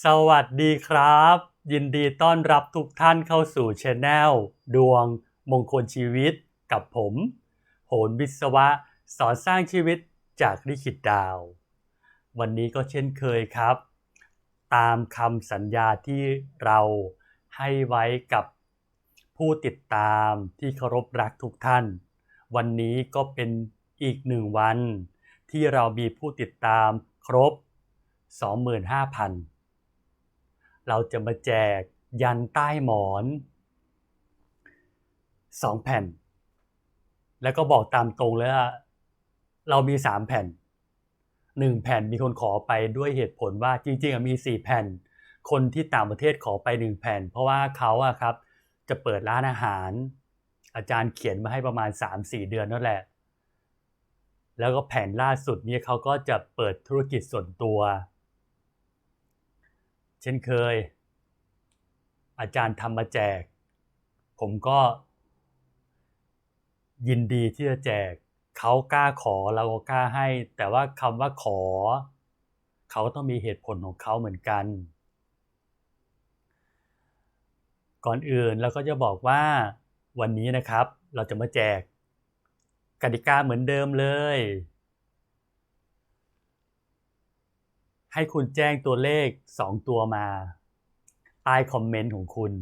สวัสดีครับ ยินดีต้อนรับทุกท่านเข้าสู่ช anel ดวงมงคลชีวิตกับผม โหนวิศวะ สอนสร้างชีวิตจากลิขิตดาว วันนี้ก็เช่นเคยครับ ตามคำสัญญาที่เราให้ไว้กับผู้ติดตามที่เคารพรักทุกท่าน วันนี้ก็เป็นอีกหนึ่งวัน ที่เรามีผู้ติดตามครบ 25,000 เราจะมาแจกยันใต้หมอน2แผ่น แล้วก็บอกตามตรงเลยว่าเรามี3แผ่น1แผ่นมีคนขอไปด้วยเหตุผลว่าจริงๆอะมี4แผ่น คนที่ต่างประเทศขอไป1แผ่น เพราะว่าเขาอะครับจะเปิดร้านอาหาร อาจารย์เขียนมาให้ประมาณ 3-4 เดือนนั่นแหละ แล้วก็แผ่นล่าสุดเนี่ยเขาก็จะเปิดธุรกิจส่วนตัว เช่นเคย อาจารย์ทำมาแจก ผมก็ยินดีที่จะแจก เขากล้าขอเราก็กล้าให้ แต่ว่าคำว่าขอ เขาต้องมีเหตุผลของเขาเหมือนกัน ก่อนอื่นเราก็จะบอกว่าวันนี้นะครับ เราจะมาแจกกติกาเหมือนเดิมเลย ให้คุณแจ้งตัวเลข 2 ตัวมาใต้คอมเมนต์ของคุณ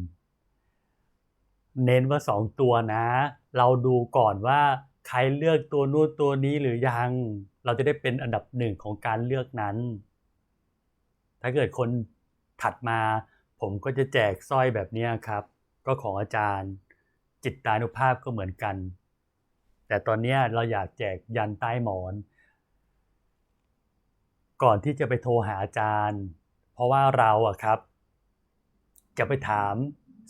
เน้นว่า 2 ตัวนะ เราดูก่อนว่าใครเลือกตัวนู้นตัวนี้หรือยัง เราจะได้เป็นอันดับหนึ่งของการเลือกนั้น ถ้าเกิดคนถัดมา ผมก็จะแจกสร้อยแบบนี้ครับ ก็ของอาจารย์จิตตานุภาพก็เหมือนกัน แต่ตอนนี้เราอยากแจกยันใต้หมอน ก่อนที่จะไปโทรหาอาจารย์ เพราะว่าเราอะครับ จะไปถาม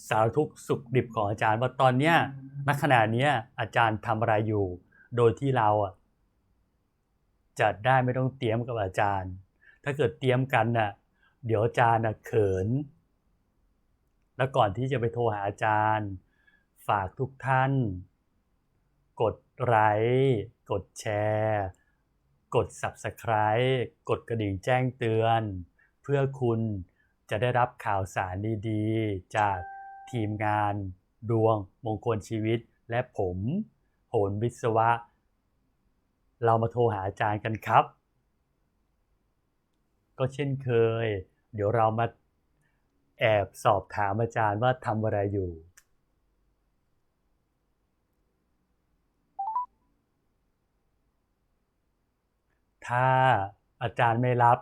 สารทุกสุขดิบของอาจารย์ว่าตอนเนี้ยณขณะเนี้ยอาจารย์ทำอะไรอยู่ โดยที่เราอะจะได้ไม่ต้องเตรียมกับอาจารย์ ถ้าเกิดเตรียมกันน่ะเดี๋ยวอาจารย์น่ะเขิน แล้วก่อนที่จะไปโทรหาอาจารย์ ฝากทุกท่าน กดไลค์กดแชร์ กด Subscribe กดกระดิ่งแจ้งเตือน เพื่อคุณจะได้รับข่าวสารดีๆ จากทีมงาน ดวงมงคลชีวิต และผม โหนวิศวะ เรามาโทรหาอาจารย์กันครับ ก็เช่นเคย เดี๋ยวเรามาแอบสอบถามอาจารย์ว่าทำอะไรอยู่ ถ้าอาจารย์ไม่รับ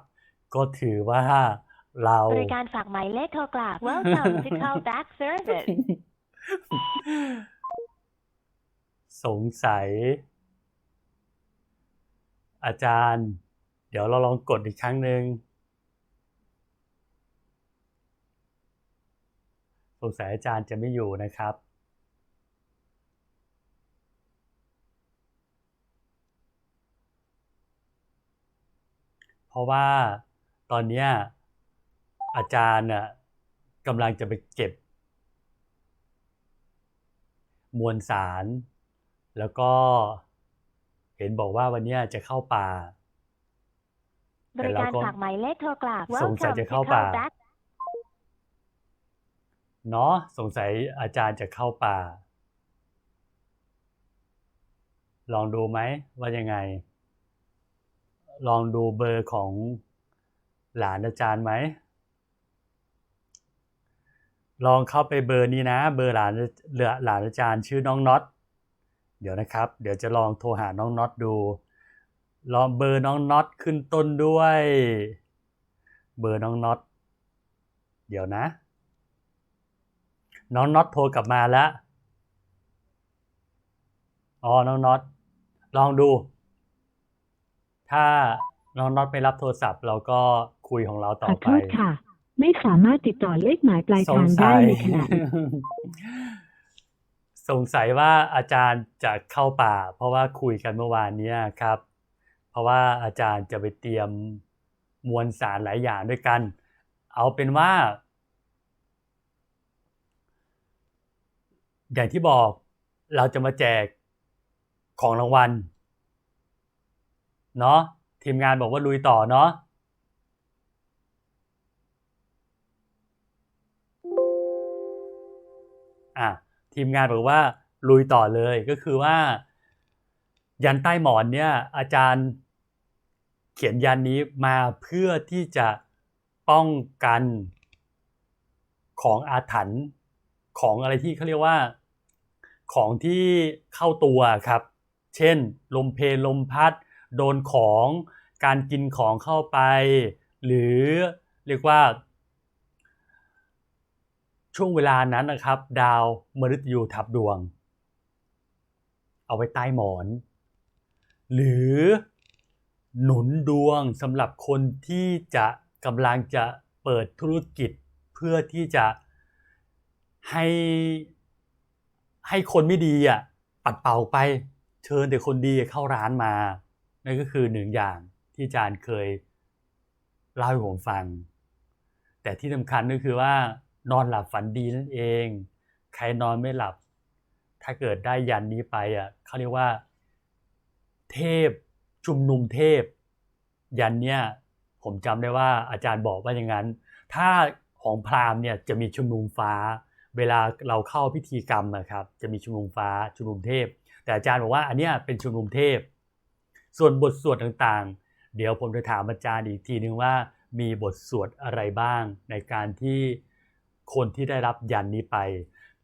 ก็ถือว่าเราบริการฝากหมายเลขโทรกลับ Welcome to call back service สงสัย อาจารย์ เดี๋ยวเราลองกดอีกครั้งหนึ่งสงสัยอาจารย์จะไม่อยู่นะครับ ราะว่าตอนเนี้ยอาจารย์น่ะกำลังจะไปเก็บ มวลสาร แล้วก็เห็นบอกว่าวันเนี้ยจะเข้าป่าบริการฝากหมายเลขโทรกลับสงสัย Welcome จะ to เข้า call ป่า back เนาะสงสัยอาจารย์จะเข้าป่า ลองดูไหมว่ายังไง ลองดูเบอร์ของหลานอาจารย์ไหม ลองเข้าไปเบอร์นี้นะ เบอร์หลานเหลือหลานอาจารย์ชื่อน้องน็อต เดี๋ยวนะครับ เดี๋ยวจะลองโทรหาน้องน็อตดู ลองเบอร์น้องน็อตขึ้นต้นด้วย เบอร์น้องน็อต เดี๋ยวนะ น้องน็อตโทรกลับมาแล้ว อ๋อ น้องน็อต ลองดู ถ้าน้องน็อตไม่รับโทรศัพท์ เราก็คุยของเราต่อขอไปโทษค่ะ ไม่สามารถติดต่อเลขหมายปลายสทางงสัได้ยในขณะนี้สงสัยว่าอาจารย์จะเข้าป่า เพราะว่าคุยกันเมื่อวานเนี้ยครับ เพราะว่าอาจารย์จะไปเตรียมมวลสารหลายอย่างด้วยกัน เอาเป็นว่า อย่างที่บอกเราจะมาแจกของรางวัล เนาะทีมงานบอกว่าลุยต่อเนาะอะทีมงานบอกว่าลุยต่อเลยก็คือว่า ยันใต้หมอนเนี่ยอาจารย์เขียนยันนี้มาเพื่อที่จะป้องกันของอาถรรพ์ของอะไรที่เขาเรียกว่า ของที่เข้าตัวครับ เช่น ลมเพลลมพัด โดนของการกินของเข้าไป หรือเรียกว่า ช่วงเวลานั้นนะครับ ดาวมฤตยูทับดวง เอาไว้ใต้หมอน หรือหนุนดวงสำหรับคนที่จะกำลังจะเปิดธุรกิจเพื่อที่จะให้ให้คนไม่ดีอะปัดเป่าไปเชิญแต่คนดีเข้าร้านมา นั่นก็คือหนึ่งอย่างที่อาจารย์เคยเล่าให้ผมฟัง แต่ที่สำคัญก็คือว่านอนหลับฝันดีนั่นเอง ใครนอนไม่หลับ ถ้าเกิดได้ยันนี้ไปอะเขาเรียกว่า เทพชุมนุมเทพ ยันเนี่ยผมจำได้ว่าอาจารย์บอกว่าอย่างนั้น ถ้าของพราหมณ์เนี่ยจะมีชุมนุมฟ้า เวลาเราเข้าพิธีกรรมนะครับ จะมีชุมนุมฟ้าชุมนุมเทพ แต่อาจารย์บอกว่าอันเนี้ยเป็นชุมนุมเทพ ส่วนบทสวดต่างๆ เดี๋ยวผมจะถามอาจารย์อีกทีนึงว่า มีบทสวดอะไรบ้าง ในการที่คนที่ได้รับยันนี้ไป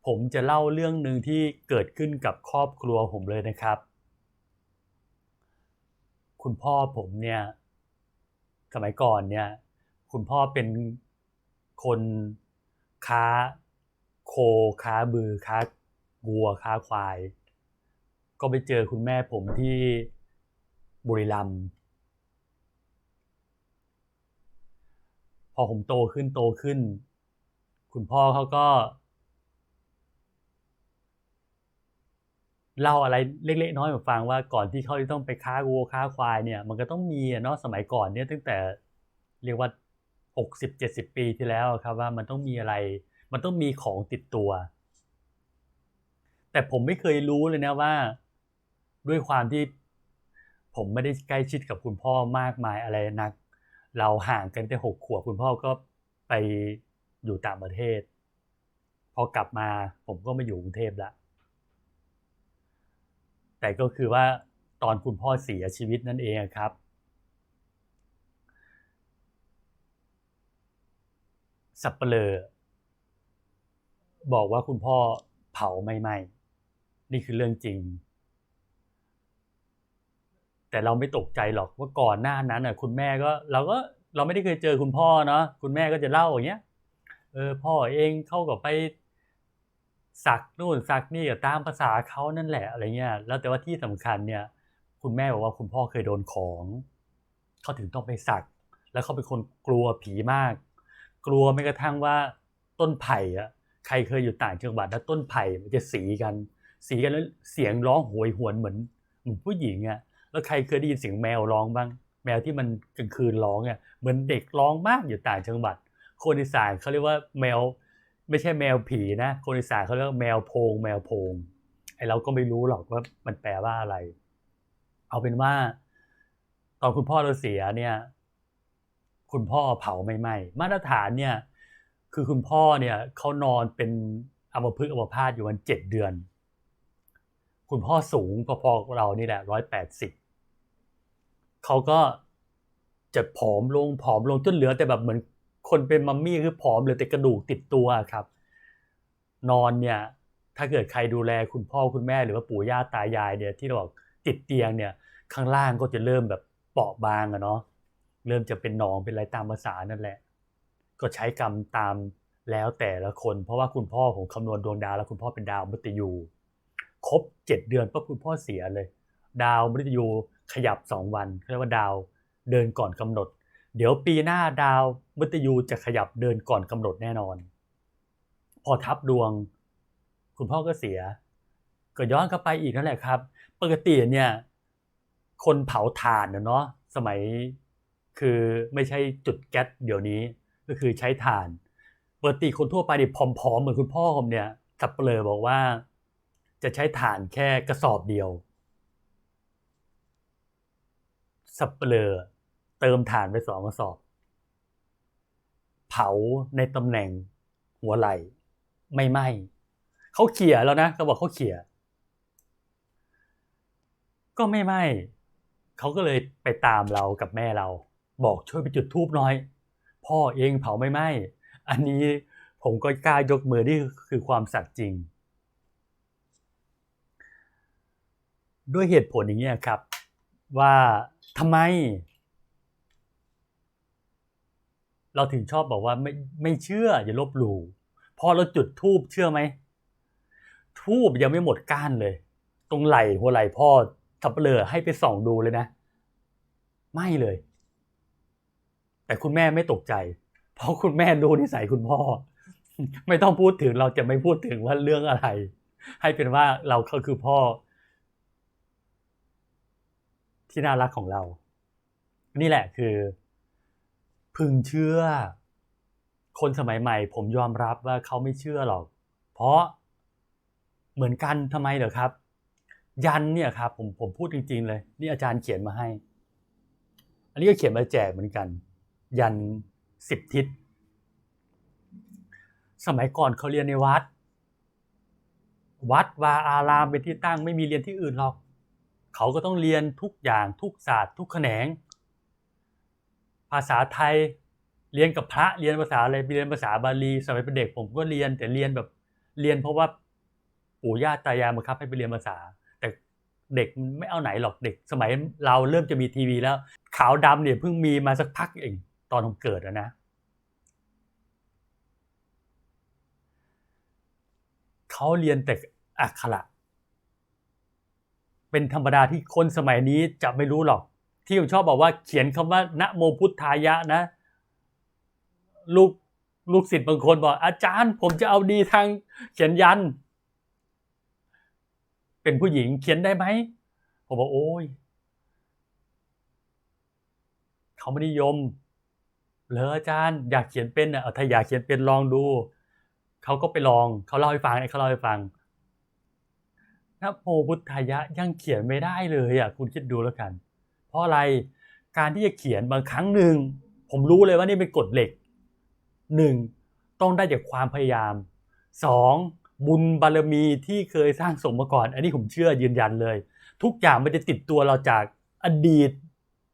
ผมจะเล่าเรื่องหนึ่งที่เกิดขึ้นกับครอบครัวผมเลยนะครับ คุณพ่อผมเนี่ยสมัยก่อนเนี่ยคุณพ่อเป็นคนค้าโคค้าบือค้าวัวค้าควาย ก็ไปเจอคุณแม่ผมที่ บุรีรัมย์พอผมโตขึ้นโตขึ้น คุณพ่อเขาก็ เล่าอะไรเล็กๆน้อยๆมาฟังว่าก่อนที่เขาจะต้องไปค้าวัวค้าควายเนี่ย มันก็ต้องมีเนาะสมัยก่อนเนี่ยตั้งแต่เรียกว่าหกสิบเจ็ดสิบปีที่แล้วครับว่ามันต้องมีอะไร มันต้องมีของติดตัว แต่ผมไม่เคยรู้เลยนะว่า ด้วยความที่ ผมไม่ได้ใกล้ชิดกับคุณพ่อมากมายอะไรนัก เราห่างกันแต่หกขวบคุณพ่อก็ไปอยู่ต่างประเทศ พอกลับมาผมก็มาอยู่กรุงเทพละแต่ก็คือว่าตอนคุณพ่อเสียชีวิตนั่นเองครับ สับเปลอบอกว่าคุณพ่อเผาไม่ไหม้นี่คือเรื่องจริง แต่เราไม่ตกใจหรอกว่าก่อนหน้านั้นน่ะคุณแม่ก็เราก็เราไม่ได้เคยเจอคุณพ่อเนาะคุณแม่ก็จะเล่าอย่างเงี้ยเออพ่อเองเข้ากับไปสักนู่นสักนี่ก็ตามภาษาเขานั่นแหละอะไรเงี้ยแล้วแต่ว่าที่สำคัญเนี่ย คุณแม่บอกว่าคุณพ่อเคยโดนของเขาถึงต้องไปสัก แล้วเขาเป็นคนกลัวผีมาก กลัวไม่กระทั่งว่าต้นไผ่อะใครเคยอยู่ต่างจังหวัดแล้วต้นไผ่มันจะสีกัน สีกันแล้วเสียงร้องโหยหวนเหมือนเหมือนผู้หญิงอะ แล้วใครเคยได้ยินเสียงแมวร้องบ้าง แมวที่มันกลางคืนร้องอะเหมือนเด็กร้องมากอยู่ต่างจังหวัด คนอีสานเขาเรียกว่าแมวไม่ใช่แมวผีนะ คนอีสานเขาเรียกแมวโพง แมวโพงไอเราก็ไม่รู้หรอกว่ามันแปลว่าอะไร เอาเป็นว่า ตอนคุณพ่อเราเสียเนี่ย คุณพ่อเผาไม่ไหม้มาตรฐานเนี่ย คือคุณพ่อเนี่ยเขานอนเป็นอัมพฤกษ์อัมพาตอยู่วันเจ็ดเดือน คุณพ่อสูงพอๆเรานี่แหละร้อยแปดสิบ เขาก็จะผอมลงผอมลงจนเหลือแต่แบบเหมือนคนเป็นมัมมี่คือผอมเหลือแต่กระดูกติดตัวครับ นอนเนี่ยถ้าเกิดใครดูแลคุณพ่อคุณแม่หรือว่าปู่ย่าตายายเนี่ยที่เราบอกติดเตียงเนี่ยข้างล่างก็จะเริ่มแบบเปราะบางอะเนาะเริ่มจะเป็นหนองเป็นอะไรตามภาษานั่นแหละ ก็ใช้กรรมตามแล้วแต่ละคน เพราะว่าคุณพ่อผมคำนวณดวงดาวแล้วคุณพ่อเป็นดาวมฤตยูครบเจ็ดเดือนปั๊บคุณพ่อเสียเลย ดาวมฤตยู ขยับสองวันเรียกว่าดาวเดินก่อนกำหนด เดี๋ยวปีหน้าดาวมฤตยูจะขยับเดินก่อนกำหนดแน่นอน พอทับดวง คุณพ่อก็เสีย ก็ย้อนกลับไปอีกนั่นแหละครับ ปกติเนี่ยคนเผาถ่านเนาะสมัยคือไม่ใช่จุดแก๊สเดี๋ยวนี้ก็คือใช้ถ่านปกติคนทั่วไปเนี่ยผอมๆเหมือนคุณพ่อผมเนี่ยสับเปลอบอกว่า จะใช้ถ่านแค่กระสอบเดียว สับเปลอเติมถ่านไปสองกระสอบ เผาในตำแหน่งหัวไหล่ไม่ไหม้เขาเขี่ยแล้วนะเขาบอกเขาเขี่ยก็ไม่ไหม้เขาก็เลยไปตามเรากับแม่เรา บอกช่วยไปจุดธูปหน่อย พ่อเองเผาไม่ไหม้อันนี้ผมก็กล้ายกมือนี่คือความสัตย์จริง ด้วยเหตุผลอย่างนี้ยครับ ว่าทำไม เราถึงชอบบอกว่าไม่ไม่เชื่อ อย่าลบหลู่พอเราจุดทูบเชื่อไหมทูบยังไม่หมดก้านเลย ตรงไหลหัวไหลพ่อทับเปลือให้ไปส่องดูเลยนะ ไม่เลย แต่คุณแม่ไม่ตกใจ เพราะคุณแม่รู้นิสัยคุณพ่อ ไม่ต้องพูดถึงเราจะไม่พูดถึงว่าเรื่องอะไร ให้เป็นว่าเราเขาคือพ่อ ที่น่ารักของเรา นี่แหละคือ พึงเชื่อ คนสมัยใหม่ ผมยอมรับว่าเขาไม่เชื่อหรอก เพราะเหมือนกันทำไมเหรอครับ ยันเนี่ยครับผมผมพูดจริง ๆ เลย นี่อาจารย์เขียนมาให้ อันนี้ก็เขียนมาแจกเหมือนกัน ยันสิบทิศ สมัยก่อนเขาเรียนในวัด วัดวาอารามเป็นที่ตั้งไม่มีเรียนที่อื่นหรอก เขาก็ต้องเรียนทุกอย่างทุกศาสตร์ทุกแขนง ภาษาไทยเรียนกับพระเรียนภาษาอะไรเรียนภาษาบาลีสมัยเป็นเด็กผมก็เรียนแต่เรียนแบบเรียนเพราะว่าปู่ย่าตายายบังคับให้ไปเรียนภาษา แต่เด็กไม่เอาไหนหรอกเด็ก สมัยเราเริ่มจะมีทีวีแล้ว ขาวดำเนี่ยเพิ่งมีมาสักพักเองตอนผมเกิดนะเขาเรียนแต่อักขระ เป็นธรรมดาที่คนสมัยนี้จะไม่รู้หรอก ที่ผมชอบบอกว่าเขียนคำว่านะโมพุทธายะนะ ลูกลูกศิษย์บางคนบอก อาจารย์ ผมจะเอาดีทางเขียนยัน เป็นผู้หญิงเขียนได้ไหมผมบอกโอ้ยเขาไม่นิยมเหรออาจารย์อยากเขียนเป็นอะเอาถ้าอยากเขียนเป็นลองดู เขาก็ไปลองเขาเล่าให้ฟังเขาเล่าให้ฟัง นะโมพุทธายะยังเขียนไม่ได้เลยอะคุณคิดดูแล้วกัน เพราะอะไรการที่จะเขียนบางครั้งหนึ่งผมรู้เลยว่านี่เป็นกฎเหล็กหนึ่งต้องได้จากความพยายามสองบุญบารมีที่เคยสร้างสมมาก่อน อันนี้ผมเชื่อยืนยันเลย ทุกอย่างมันจะติดตัวเราจากอดีต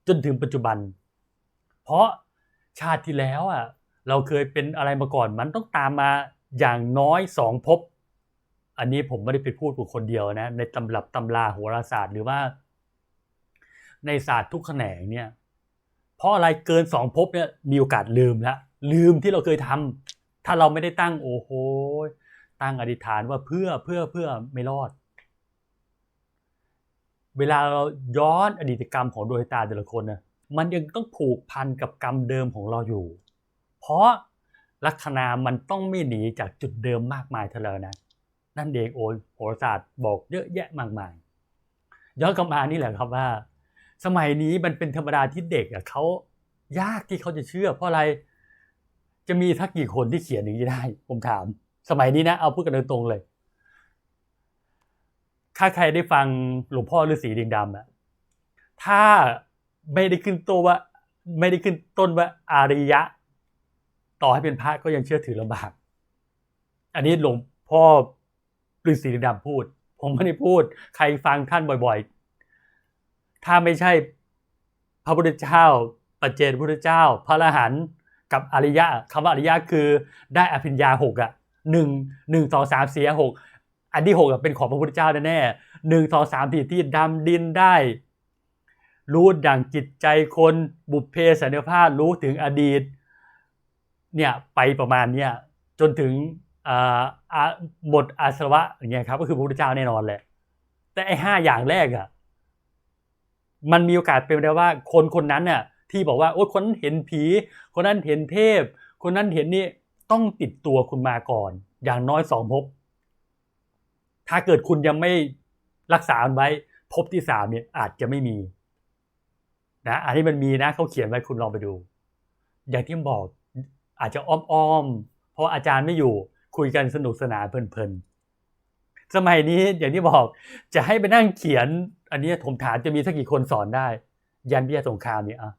จนถึงปัจจุบัน เพราะชาติที่แล้วอะเราเคยเป็นอะไรมาก่อนมันต้องตามมาอย่างน้อยสองภพ อันนี้ผมไม่ได้ไปพูดกับคนเดียวนะ ในตำรับตำราโหราศาสตร์หรือว่า ในศาสตร์ทุกแขนงเนี่ย เพราะอะไรเกินสองภพเนี่ยมีโอกาสลืมล้วลืมที่เราเคยทำถ้าเราไม่ได้ตั้งโอ้โหตั้งอธิษฐานว่าเพื่อเพื่อเพื่อไม่รอด เวลาเราย้อนอดีตกรรมของดวงตาแต่ละคนนะมันยังต้องผูกพันกับกรรมเดิมของเราอยู่ เพราะลัคนามันต้องไม่หนีจากจุดเดิมมากมายเท่าแล้นะ นั่นเองโอยโหราศาสตร์บอกเยอะแยะมากมายย้อนกลับมานี่แหละครับว่า สมัยนี้มันเป็นธรรมดาที่เด็กอะเขายากที่เขาจะเชื่อ เพราะอะไรจะมีทักกี่คนที่เขียนอย่างนี้ได้ ผมถาม สมัยนี้นะ เอาพูดกันตรงๆเลยถ้าใครได้ฟังหลวงพ่อฤาษีดิงดำอะถ้าไม่ได้ขึ้นตัวว่า ไม่ได้ขึ้นต้นว่าอาริยะ ต่อให้เป็นพระก็ยังเชื่อถือลำบาก อันนี้หลวงพ่อ ฤาษีดิงดำพูด ผมไม่ได้พูด ใครฟังท่านบ่อยๆ ถ้าไม่ใช่พระพุทธเจ้าปัจเจกพุทธเจ้า พระอรหันต์กับอริยะคำว่าอริยะคือได้อภิญญาหกอะหนึ่งหนึ่งสองสามสี่หกอันที่หกเป็นของพระพุทธเจ้าแน่ๆหนึ่งสองสามสี่ที่ดำดินได้ รู้อย่งจิตใจคนบุพเพสันนิภาพรู้ถึงอดีต เนี่ยไปประมาณเนี้ยจนถึง อ่าอ่าสวะอย่างเงี้ยครับ ก็คือพระพุทธเจ้าแน่นอนแหละ แต่ไอ้ห้าอย่างแรกอะมันมีโอกาสเป็นไปได้ว่าคนคนนั้นน่ะที่บอกว่าโอ้คนนั้นเห็นผี คนนั้นเห็นเทพ คนนั้นเห็นนี่ต้องติดตัวคุณมาก่อน อย่างน้อยสองภพถ้าเกิดคุณยังไม่รักษามันไว้ภพที่สามเนี่ยอาจจะไม่มีนะอันนี้มันมีนะเขาเขียนไว้คุณลองไปดู อย่างที่บอกอาจจะอ้อมๆเพราะอาจารย์ไม่อยู่ คุยกันสนุกสนานเพลินๆ สมัยนี้อย่างที่บอกจะให้ไปนั่งเขียน อันนี้ผมถามจะมีสักกี่คนสอนได้ ยันพิยาสงครามเนี่ยอะ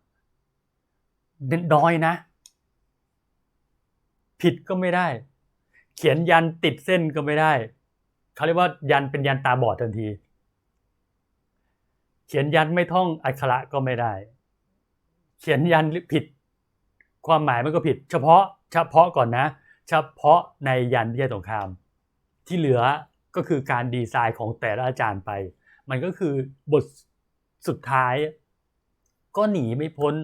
น้อยนะ ผิดก็ไม่ได้ เขียนยันติดเส้นก็ไม่ได้เขาเรียกว่ายันเป็นยันตาบอดทันที เขียนยันไม่ท่องอักขระก็ไม่ได้ เขียนยันผิด ความหมายมันก็ผิด เฉพาะเฉพาะก่อนนะ เฉพาะในยันวิทยาสงคราม ที่เหลือก็คือการดีไซน์ของแต่ละอาจารย์ไป มันก็คือบทสุดท้าย ก็หนีไม่พ้น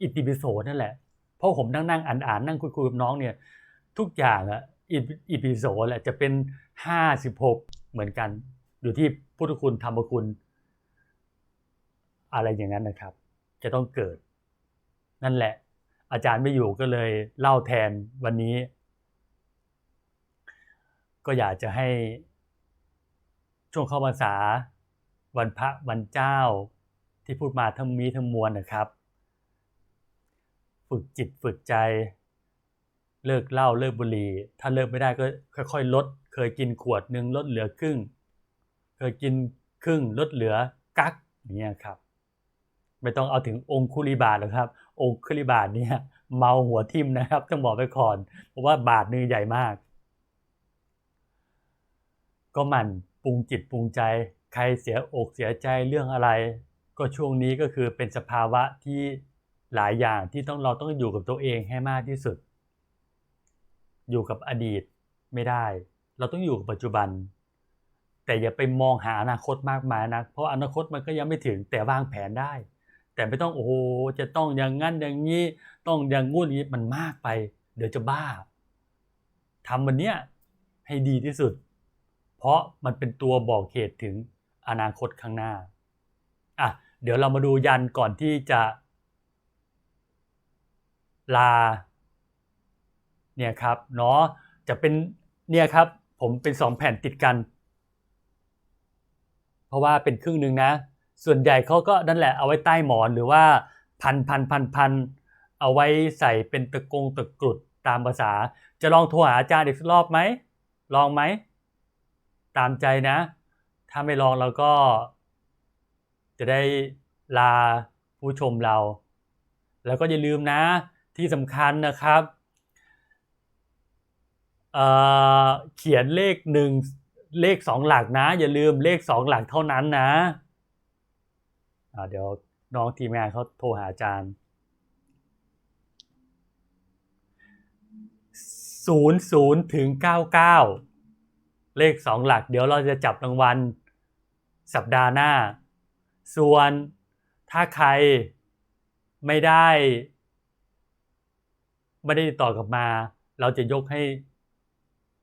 อิติปิโสนั่นแหละ เพราะผมนั่งนั่งอ่านอ่านนั่งคุยคุยกับน้องเนี่ย ทุกอย่างอะอิอิปิโสแหละจะเป็นห้าสิบหกเหมือนกัน อยู่ที่พุทธคุณธรรมคุณ อะไรอย่างนั้นนะครับ จะต้องเกิด นั่นแหละ อาจารย์ไม่อยู่ก็เลยเล่าแทนวันนี้ ก็อยากจะให้ช่วงเข้าพรรษา วันพระวันเจ้าที่พูดมาทั้งมีทั้งมวลนะครับ ฝึกจิตฝึกใจ เลิกเหล้าเลิกบุหรี่ ถ้าเลิกไม่ได้ก็ค่อยๆ ลด เคยกินขวดหนึ่งลดเหลือครึ่ง เคยกินครึ่งลดเหลือกักอย่างเงี้ยครับ ไม่ต้องเอาถึงองคุลิบาทหรอกครับ องคุลิบาทเนี่ยเมาหัวทิมนะครับต้องบอกไปก่อนเพราะว่าบาทนึงใหญ่มาก ก็มันปรุงจิตปรุงใจ ใครเสียอกเสียใจเรื่องอะไร ก็ช่วงนี้ก็คือเป็นสภาวะที่หลายอย่างที่ต้องเราต้องอยู่กับตัวเองให้มากที่สุด อยู่กับอดีตไม่ได้ เราต้องอยู่กับปัจจุบัน แต่อย่าไปมองหาอนาคตมากมายนะเพราะอนาคตมันก็ยังไม่ถึงแต่วางแผนได้ แต่ไม่ต้องโอ้โหจะต้องอย่างงั้นอย่างนี้ต้องอย่างงู้นอย่างนี้มันมากไป เดี๋ยวจะบ้าทำวันเนี้ยให้ดีที่สุด เพราะมันเป็นตัวบอกเหตุถึงอนาคตข้างหน้าอะเดี๋ยวเรามาดูยันก่อนที่จะ ลา เนี่ยครับเนาะจะเป็นเนี่ยครับ ผมเป็นสองแผ่นติดกัน เพราะว่าเป็นครึ่งหนึ่งนะ ส่วนใหญ่เขาก็นั่นแหละเอาไว้ใต้หมอนหรือว่าพันพันพันพันเอาไว้ใส่เป็นตะกงตะกรุดตามภาษา จะลองโทรหาอาจารย์อีกรอบไหมลองไหม ตามใจนะ ถ้าไม่ลองเราก็ จะได้ลาผู้ชมเรา แล้วก็อย่าลืมนะที่สำคัญนะครับเเขียนเลขหนึ่งเลขสองหลักนะ อย่าลืมเลขสองหลักเท่านั้นนะ เดี๋ยวน้องทีมงานเขาโทรหาอาจารย์ศูนย์ศูนย์ถึงเก้าเก้าเลขสองหลัก เดี๋ยวเราจะจับรางวัลสัปดาห์หน้า ส่วนถ้าใครไม่ได้ ไม่ได้ติดต่อกลับมา เราจะยกให้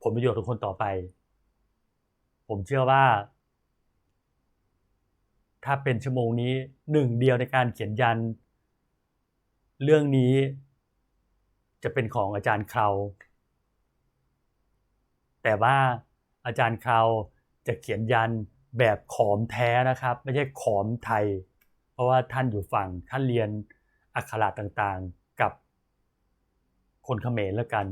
ผลประโยชน์ของคนต่อไป ผมเชื่อว่า ถ้าเป็นชั่วโมงนี้หนึ่งเดียวในการเขียนยัน เรื่องนี้จะเป็นของอาจารย์เคราแต่ว่าอาจารย์เคราจะเขียนยันแบบขอมแท้นะครับ ไม่ใช่ขอมไทย เพราะว่าท่านอยู่ฝั่งท่านเรียนอักขระต่างๆกับคนเขมรแล้วกัน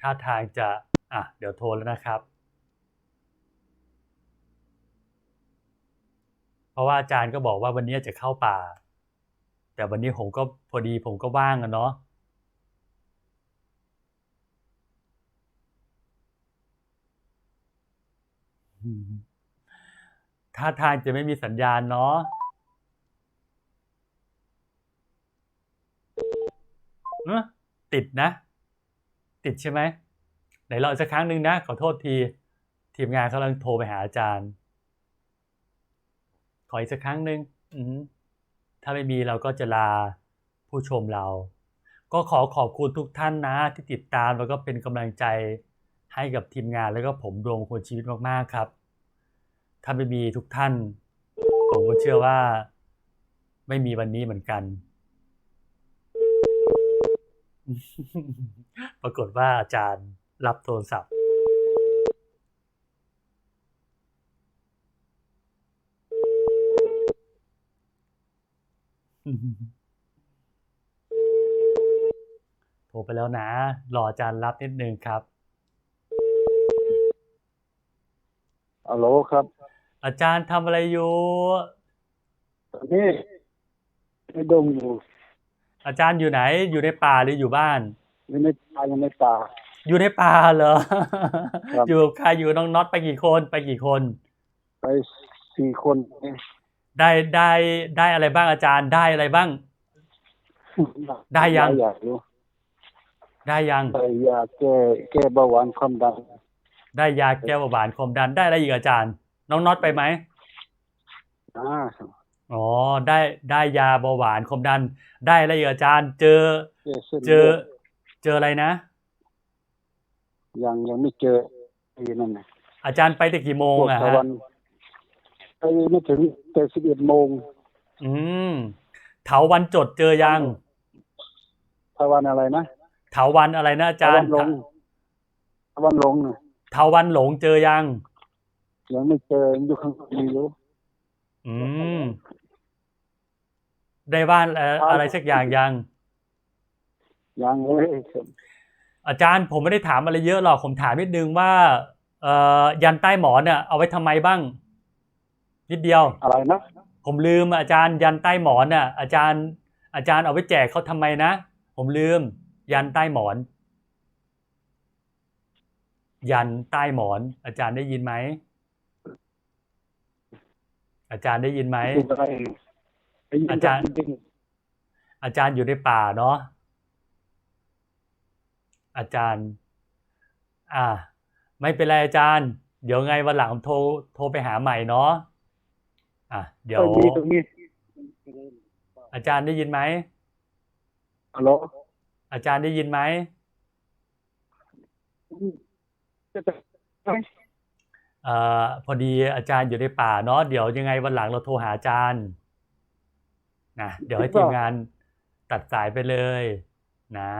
ท่าทางจะ อะ เดี๋ยวโทรแล้วนะครับ เพราะว่าอาจารย์ก็บอกว่าวันนี้จะเข้าป่า แต่วันนี้ผมก็พอดีผมก็ว่างอะเนาะท่าทางจะไม่มีสัญญาณเนาะเอ้อติดนะ ติดใช่ไหมไหนรอสักครั้งหนึ่งนะ ขอโทษที ทีมงานกำลังโทรไปหาอาจารย์ ออีกสักครั้งหนึ่งถ้าไม่มีเราก็จะลาผู้ชมเรา ก็ขอขอบคุณทุกท่านนะ ที่ติดตามแล้วก็เป็นกำลังใจให้กับทีมงานแล้วก็ผมดวงคนชีวิตมากๆครับ ถ้าไม่มีทุกท่าน ผมก็เชื่อว่า ไม่มีวันนี้เหมือนกัน ปรากฏว่าอาจารย์รับโทรศัพท์ โทรไปแล้วนะ รออาจารย์รับนิดนึงครับฮัลโหลครับ อาจารย์ทำอะไรอยู่ ตอนนี้ไม่ดงอยู่ อาจารย์อยู่ไหน อยู่ในป่าหรืออยู่บ้านยังไม่ตายยังไม่ตายอยู่ในป่าเหรอครับอยู่กับใครอยู่น้องน็อตไปกี่คน ไปกี่คน ไปสี่คนเอง ได้ได้ได้อะไรบ้างอาจารย์ได้อะไรบ้าง ได้ยังอยากรู้ได้ยังได้ยาแก้แก้เบาหวานความดัน ได้ยาแก้เบาหวานความดันได้อะไรอีกอาจารย์ น้องน็อตไปไหมอ่าอ๋อได้ได้ยาเบาหวานความดัน ได้อะไรอีกอาจารย์ เจอแก้เส้นเจอลืดเจออะไรนะ ยังยังไม่เจอทีนั่นนะอาจารย์ไปแต่กี่โมงพวกอะตะฮะวัน ไปไม่ถึงแต่สิบเอ็ดโมงอืมเถาวันจดเจอยังตะวันอะไรนะเถาวันอะไรนะอาตะจารวัย์ลงตะวันลงน่ะเถาวันหลงเจอยัง ยังไม่เจอยังอยู่ข้างบนอยู่อืมได้บ้านเอ่ออะไรสักอย่างยัง ยังเลยอาจารย์ผมไม่ได้ถามอะไรเยอะหรอกผมถามนิดนึงว่า เอ่อยันใต้หมอนเนี่ยเอาไว้ทำไมบ้าง นิดเดียว อะไรนะ ผมลืมอาจารย์ยันใต้หมอนน่ะ อาจารย์ อาจารย์เอาไว้แจกเขาทำไมนะ ผมลืม ยันใต้หมอน ยันใต้หมอน อาจารย์ได้ยินไหม อาจารย์ได้ยินไหมดูอะไรได้นอาจารย์จงอาจารย์อยู่ในป่าเนาะ อาจารย์ อ่า ไม่เป็นไรอาจารย์ เดี๋ยวไงวันหลังผมโทร โทรไปหาใหม่เนาะ อะเดี๋ยว ตรงนี้ตรงนี้อาจารย์ได้ยินไหมฮัลโหลอาจารย์ได้ยินไหมจะจะเอ่อพอดีอาจารย์อยู่ในป่าเนาะเดี๋ยวยังไงวันหลังเราโทรหาอาจารย์นะเดี๋ยวให้ทีมงานตัดสายไปเลยนะ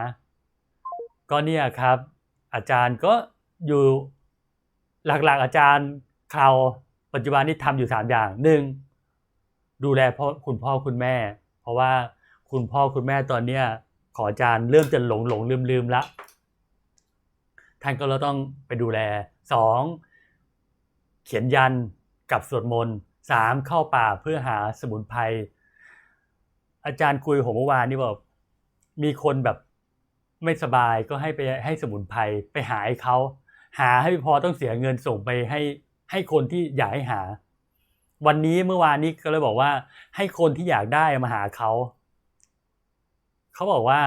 ก็เนี่ยครับ อาจารย์ก็อยู่หลักๆอาจารย์คราวปัจจุบันนี้ทำอยู่สามอย่างหนึ่ง ดูแลพ่อคุณพ่อคุณแม่ เพราะว่าคุณพ่อคุณแม่ตอนเนี้ยขออาจารย์เริ่มจะหลงหลงลืมลืมละท่านก็เราต้องไปดูแลสองเขียนยันกับสวดมนต์สามเข้าป่าเพื่อหาสมุนไพรอาจารย์คุยผมเมื่อวานนี่บอกมีคนแบบไม่สบายก็ให้ไปให้สมุนไพรไปหาให้เขาหาให้พอต้องเสียเงินส่งไปให้ให้คนที่อยากให้หา วันนี้เมื่อวานนี้ก็เลยบอกว่า ให้คนที่อยากได้มาหาเขา เขาบอกว่า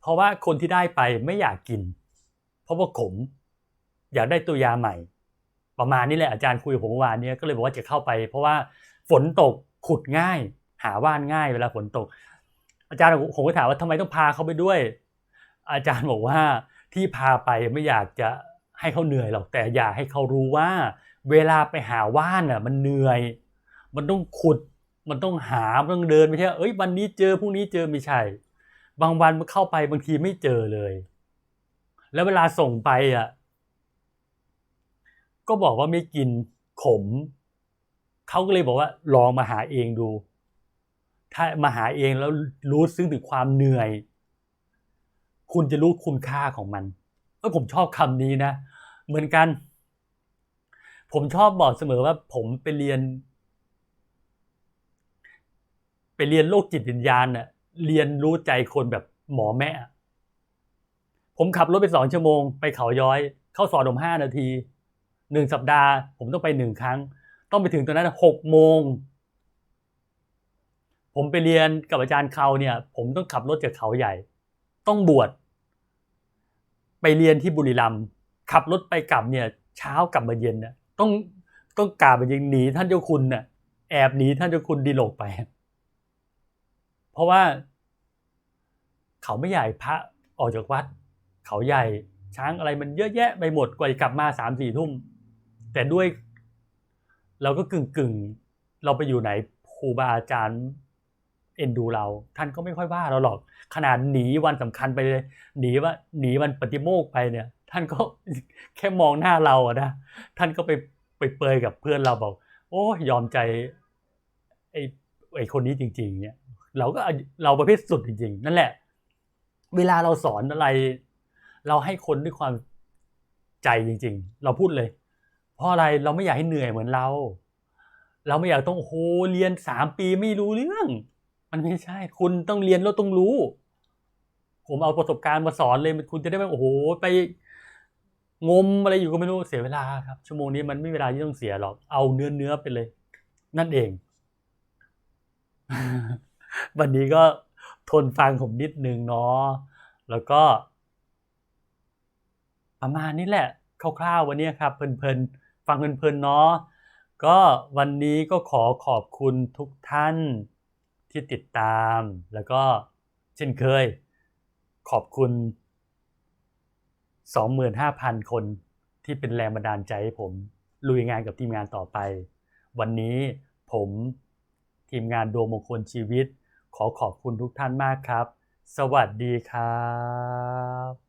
เพราะว่าคนที่ได้ไปไม่อยากกิน เพราะว่าขม อยากได้ตัวยาใหม่ ประมาณนี้แหละอาจารย์คุยกับผมเมื่อวานนี้ก็เลยบอกว่าจะเข้าไป เพราะว่าฝนตกขุดง่าย หาว่านง่ายเวลาฝนตก อาจารย์ผมก็ถามว่าทำไมต้องพาเขาไปด้วย อาจารย์บอกว่าที่พาไปไม่อยากจะให้เขาเหนื่อยหรอกแต่อยากให้เขารู้ว่า เวลาไปหาว่านอะมันเหนื่อย มันต้องขุด มันต้องหามันต้องเดินไม่ใช่เอ้ยวันนี้เจอพรุ่งนี้เจอไม่ใช่ บางวันมันเข้าไปบางทีไม่เจอเลย แล้วเวลาส่งไปอะ ก็บอกว่าไม่กินขมเขาก็เลยบอกว่าลองมาหาเองดู ถ้ามาหาเองแล้วรู้ซึ้งถึงความเหนื่อย คุณจะรู้คุณค่าของมันเออผมชอบคำนี้นะ เหมือนกัน ผมชอบบอกเสมอว่าผมไปเรียน ไปเรียนโลกจิตวิญญาณน่ะเรียนรู้ใจคนแบบหมอแม่ ผมขับรถไปสองชั่วโมง ไปเขาย้อย เข้าสอนผมห้านาทีหนึ่งสัปดาห์ ผมต้องไปหนึ่งครั้ง ต้องไปถึงตรงนั้นหกโมง ผมไปเรียนกับอาจารย์เขาเนี่ย ผมต้องขับรถจากเขาใหญ่ ต้องบวชไปเรียนที่บุรีรัมย์ขับรถไปกลับเนี่ย เช้ากลับมาเย็นเนี่ยต้องต้องกราบมายังหนีท่านเจ้าคุณเนี่ยแอบหนีท่านเจ้าคุณดีโลกไป เพราะว่า เขาไม่ใหญ่พระออกจากวัด เขาใหญ่ช้างอะไรมันเยอะแยะไปหมดกว่าจะกลับมาสามสี่ทุ่ม แต่ด้วย เราก็กึ่งกึ่งเราไปอยู่ไหนครูบาอาจารย์เอ็นดูเรา ท่านก็ไม่ค่อยว่าเราหรอก ขนาดหนีวันสำคัญไปเลยหนีว่าหนีวันปฏิโมกไปเนี่ย ท่านก็แค่มองหน้าเราอะนะท่านก็ไปไปเปยกับเพื่อนเราบอก โอ้ยยอมใจไอ้ไอ้คนนี้จริง ๆ เนี่ย เราก็เราประเภทสุดจริงๆ นั่นแหละ เวลาเราสอนอะไร เราให้คนด้วยความใจจริง ๆ เราพูดเลย เพราะอะไรเราไม่อยากให้เหนื่อยเหมือนเรา เราไม่อยากต้องโอ้โหเรียนสามปีไม่รู้เรื่อง มันไม่ใช่ คุณต้องเรียนแล้วต้องรู้ ผมเอาประสบการณ์มาสอนเลยคุณจะได้ไม่โอ้โหไปงมอะไรอยู่ก็ไม่รู้เสียเวลาครับ ชั่วโมงนี้มันไม่เวลาที่ต้องเสียหรอกเอาเนื้อเนื้อไปเลย นั่นเอง วันนี้ก็ทนฟังผมนิดนึงเนาะแล้วก็ ประมาณนี้แหละ คร่าวๆวันนี้ครับ เพลินๆ ฟังเพลินๆเนาะก็วันนี้ก็ขอขอบคุณทุกท่านที่ติดตาม แล้วก็เช่นเคย ขอบคุณ 25,000 คนที่เป็นแรงบันดาลใจให้ผมลุยงานกับทีมงานต่อไป วันนี้ผมทีมงานดวงมงคลชีวิต ขอขอบคุณทุกท่านมากครับ สวัสดีครับ